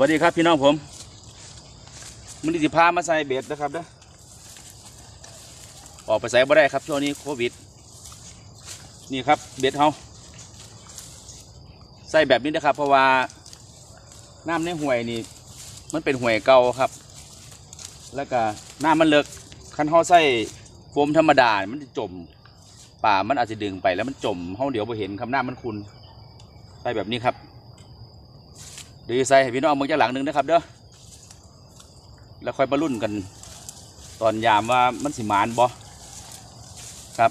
วัสดีครับพี่น้องผมมันนี้สิพามาใส่เบ็ดนะครับเด้อออกไปใส่บ่ได้ครับช่วงนี้โควิด นี่ครับเบ็ดเฮาใส่แบบนี้นะครับ เพราะว่าน้ำในห่วยนี่ มันเป็นห่วยเก่าครับ แล้วก็น้ำมันเลิกคันเฮาใส่โฟมธรรมดา มันจะจมป่ามันอาจจะดึงไปแล้วมันจมเฮาเดี๋ยวไปเห็นคำน้ำมันคุณใส่แบบนี้ครับ ดีไซน์ให้พี่น้องมึงจะหลังหนึ่งนะครับเด้อแล้วค่อยมารุ่นกัน ตอนยามว่ามันสิมานบ่ครับ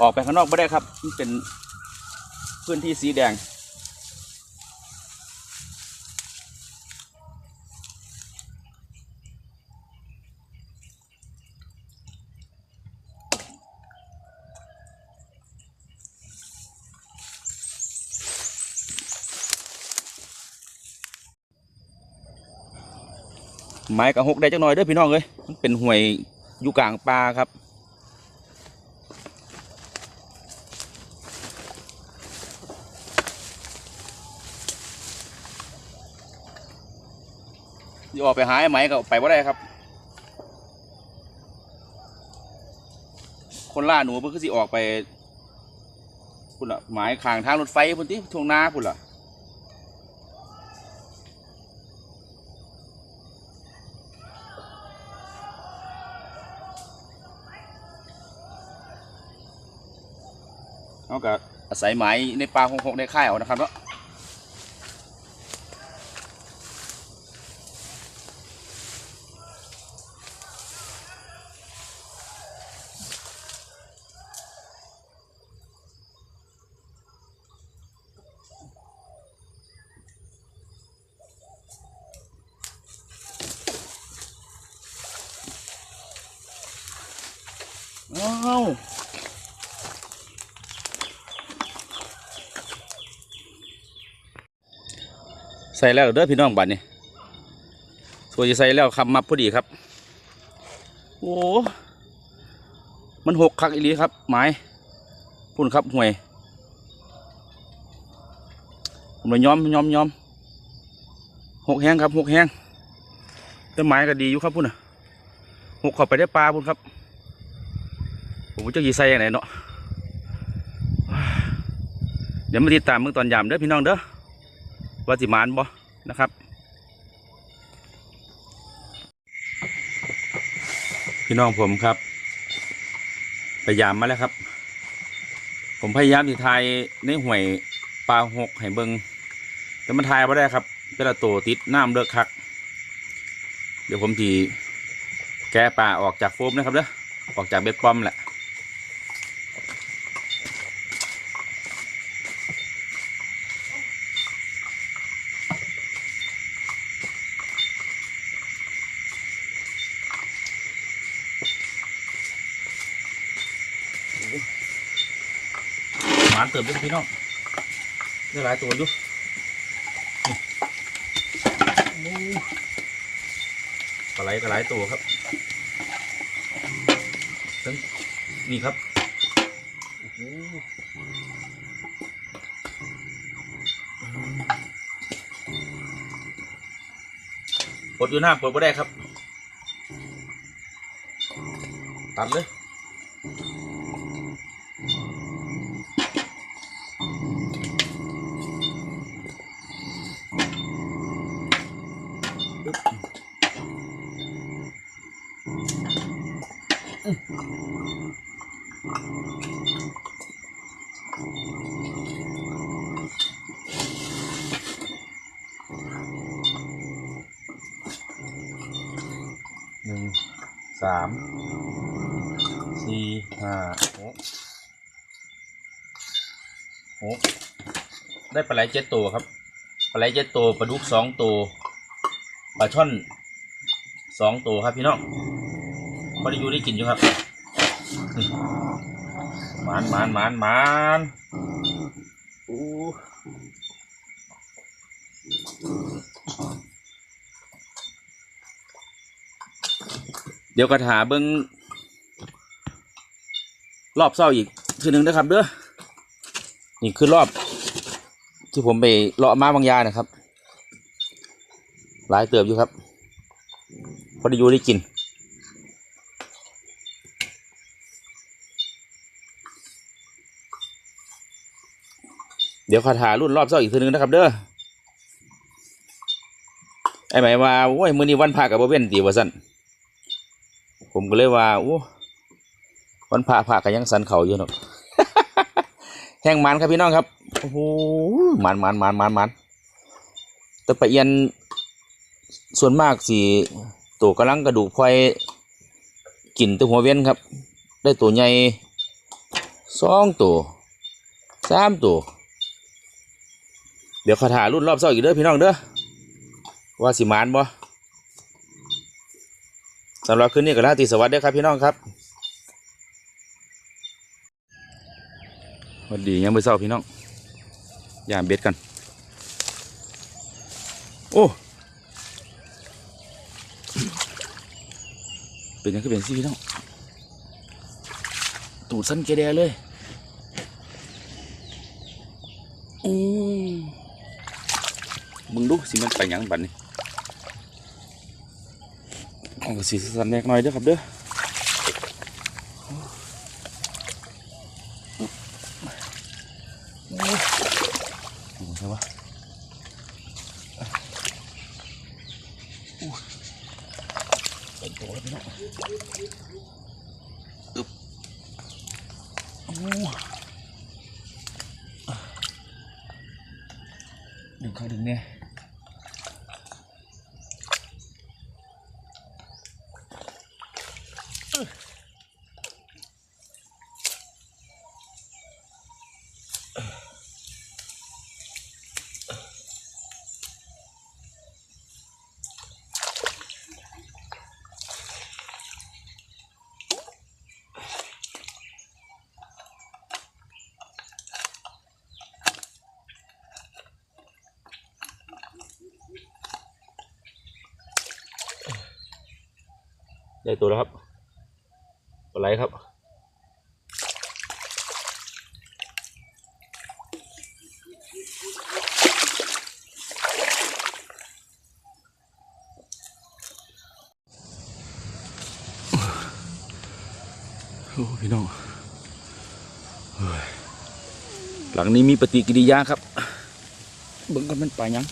ออกไปข้างนอกไม่ได้ครับมันเป็นพื้นที่สีแดง ไม้กระหกได้จังหน่อยเด้อพี่น้องเลยมันเป็นห่วยอยู่กลางป่าครับ ออกไปหาไอ้ไหมก็ไปว่าได้ครับ คนล่าหนูเพิ่งคือสิออกไปพุ่นละหมายขางทางรถไฟพุ่นที่ทวงนาพุ่นละเอากับอาศัยไหมในป่าหงหกในค่ายเอานะครับเนาะาวใส่แล้วเด้อพี่น้องบัดนี้ตัวจะใส่แล้วคำมาพอดีครับ โอ้ มันหกคักอีลีครับ ไม้พุ่นครับห่วย ผมเลยย้อมย้อมย้อมหกแห้งครับหกแห้งแต้นไม้ก็ดีอยู่ครับพุ่นน่ะหกข้าไปได้ปลาพุ่นครับ ผมจะยีใส่ยังไงเนาะเดี๋ยวมาติดตามเมื่อตอนยามเด้อพี่น้องเด้อว่าสิมานบ่นะครับ พี่น้องผมครับพยายามมาแล้วครับ ผมพยายามที่ทายในห่วยปลาหกให้เบิงแต่มันทายไม่ได้ครับเป็นละตัวติดน้ำเลิกคัก เดี๋ยวผมทีแก้ปลาออกจากโฟมนะครับเด้อออกจากเบ็ดป้อมแหละานเติมด้วยพี่น้องได้หลายตัวอยู่นี่โอ้ปลาไหลก็หลายตัวครับซึ่งนี่ครับปลดอยู่หน้าปลดไม่ได้ครับตัดเลย หนึ่งสามสี่ห้าหกหกได้ปลาไหลเจ็ดตัวครับปลาไหลเจ็ดตัวปลาดุกสองตัวปลาช่อนสองตัวครับพี่น้องพอได้อยู่ได้กินอยู่ครับ หมานหมานหมานหมานอู้เดี๋ยวกระถาเบิ้งรอบเศร้าอีกทีหนึ่งนะครับเด้อนี่คือรอบ ที่ผมไปเลาะมาบางยานะครับ หลายเติบอยู่ครับ พอได้อยู่ได้กิน เดี๋ยวคาถารุ่นรอบเศร้าอีกทีหนึงนะครับ เด้อไอ้หมายว่าโอ้ยมือนี้วันพระกับบ่เว้นตีว่าสั่นผมก็เลยว่าโอ้วันพระพระก็ยังสันเขาอยู่เนาะแห้งมันครับพี่น้องครับโอ้โหมันมันมันมันมันแต่ปะเอียนส่วนมากสิตัวกำลังกระดูกพลอยกินตัวหัวเว้นครับ ได้ตัวใหญ่สองตัวสามตัว เดี๋ยวขอถ่ายรุ่นรอบเศร้าอีกเด้อพี่น้องเด้อว่าสิมานบ่สำหรับคืนนี้ก็ลาตรีสวัสดีครับพี่น้องครับวัสดียังไม่เศร้าพี่น้องยามเบ็ดกัน โอ้ เป็นยังก็เป็นสิพี่น้อง ตูดสั้นเกเดเลยอืม มึงดู สิมันไปหยังบัดนี้เอาสีสันแนกหน่อยเด้อครับเด้อใช่ปะเป็นตัวแล้วพี่น้องอึบโอ้ดึงเข้าดึงเนี่ย ได้ตัวแล้วครับปลาไหลครับโอ้พี่น้องเฮ้ยหลังนี้มีปฏิกิริยาครับเบิ่งกันมันปลายัง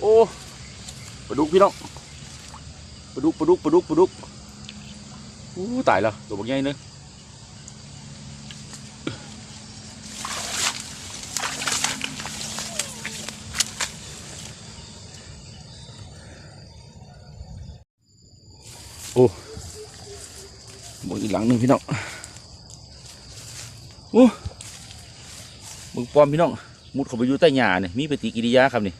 โอ้ ปลาดุกพี่น้องปลาดุกปลาดุกปลาดุกปลาดุกอู้ตายแล้วตัวบักใหญ่เลยโอ้บกอีกหลังหนึ่งพี่น้องโอ้มึงปลอมพี่น้องมุดเข้าไปอยู่ใต้หญ้าเนี่ยมีปฏิกิริยาครับนี่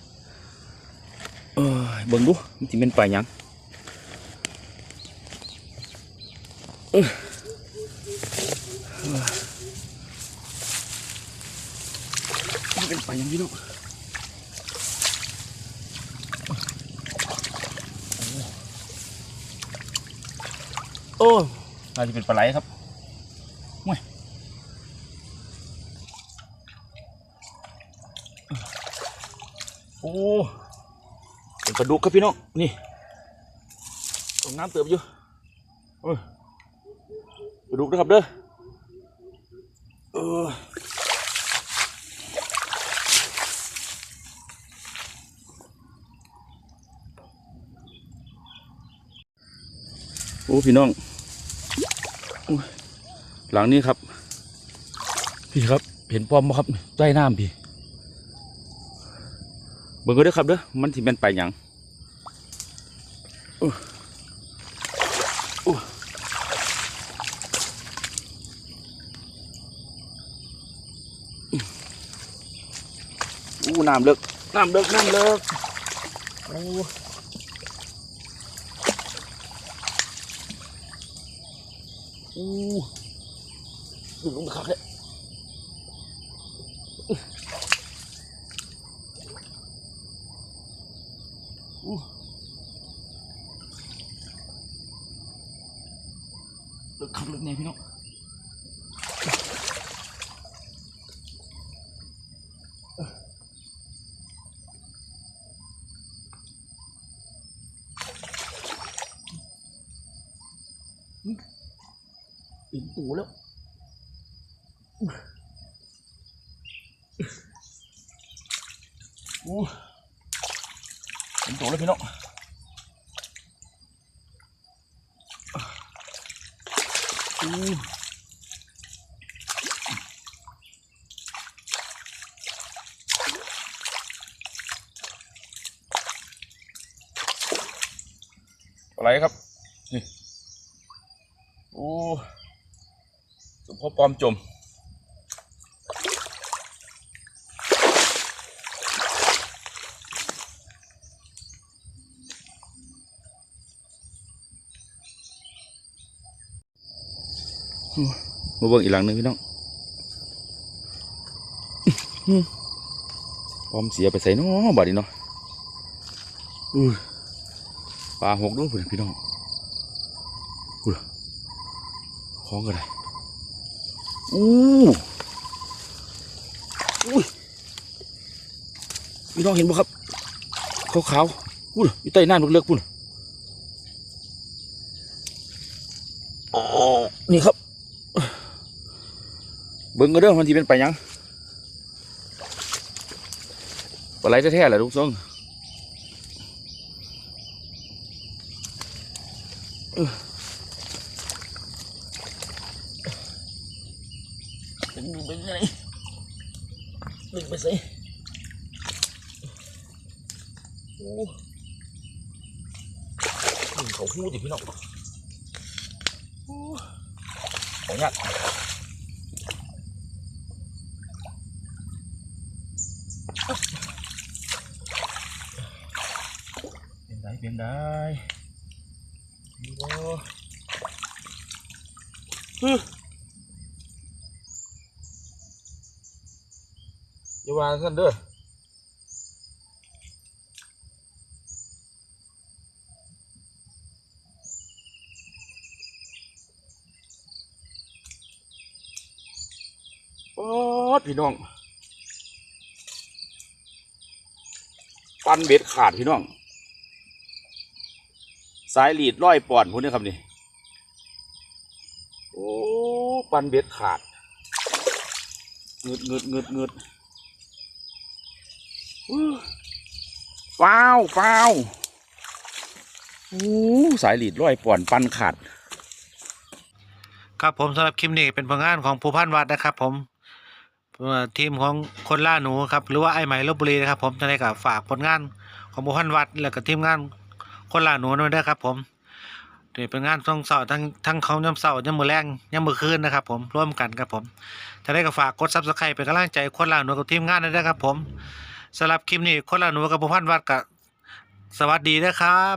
เออเบิ่งดูมันสิเป็นปลาหยังเอ้ยมันเป็นปลาหยังพี่น้องโอ้น่าจะเป็นปลาไหลครับห่วยโอ้ เป็นปลาดุกครับพี่น้องนี่ตรงน้ำเติบอยู่โอ้ยปลาดุกนะครับเด้อเออโอ้พี่น้องหลังนี้ครับ พี่ครับ เห็นป้อมไหมครับใต้น้ำพี่ บิ่งก็ได้อครับเด้อมันที่เป็นไปหยังอู้อู้อู้น้ำเลิกน้ำเลิกน้ำเลิกโอ้โอ้ดึงลงไปคักเลยอู้เลิกคักเลิกไงพี่น้องปิ่นตูแล้วโอ้ปิ่นตูแล้วพี่น้องอู้อะไรครับ นี่ โอ้สมพบปลอมจม มาเบิ่งอีกหลังหนึงพี่น้องอื้อปอมเสียไปใส่น้อบัดนี้เนาะอุ้ปลาหกด้วยพี่น้องอุ้ยของก็ได้อู้อุ้ยพี่น้องเห็นบ่ครับขาวขาวๆพูดอยู่ใต้น้ำเลือกๆพูดโอ้นี่ครับ เบิ่งก็เด้องมันที่เป็นไปยังปลาไหลแท้ๆแหละทุกทรงเออดึงดูเป็นไงดึงไปสิโอ้เขาหูดิพี่น้องโอ้ของยากเป็นได้ เป็นได้ดีบ่ฮึอย่าว่าสั่นเด้อโอ๊ดพี่น้อง ปันเบ็ดขาดพี่น้อง สายหลีดร้อยปอนพุ่นนี่ครับนี่ โอ้ ปันเบ็ดขาดเงืดเงืดเงืดเงืดฟ้าวฟ้าวโอ้สายหลีดร้อยปอนปันขาด ครับผมสำหรับคลิปนี้เป็นผลงานของภูพันวัดนะครับ ผมทีมของคนล่าหนูครับหรือว่าไอ้ไหมลบบุรีนะครับผมจะได้กับฝากผลงานของภูพันวัดแล้วก็ทีมงาน คนล่าหนูด้วยนะครับ ผมนี่เป็นงานทั้งเสาร์ทั้งทั้งเขาย่ำเสาร์ย่ำมือแรงย่ำมือคืนนะครับ ผมร่วมกันครับผมจะได้ก็ฝากกดซับสไครป์เป็นกำลังใจคนล่าหนูกับทีมงานด้วยนะครับผมสำหรับคลิปนี้คนล่าหนูกับภูพันวัดกับสวัสดีนะครับ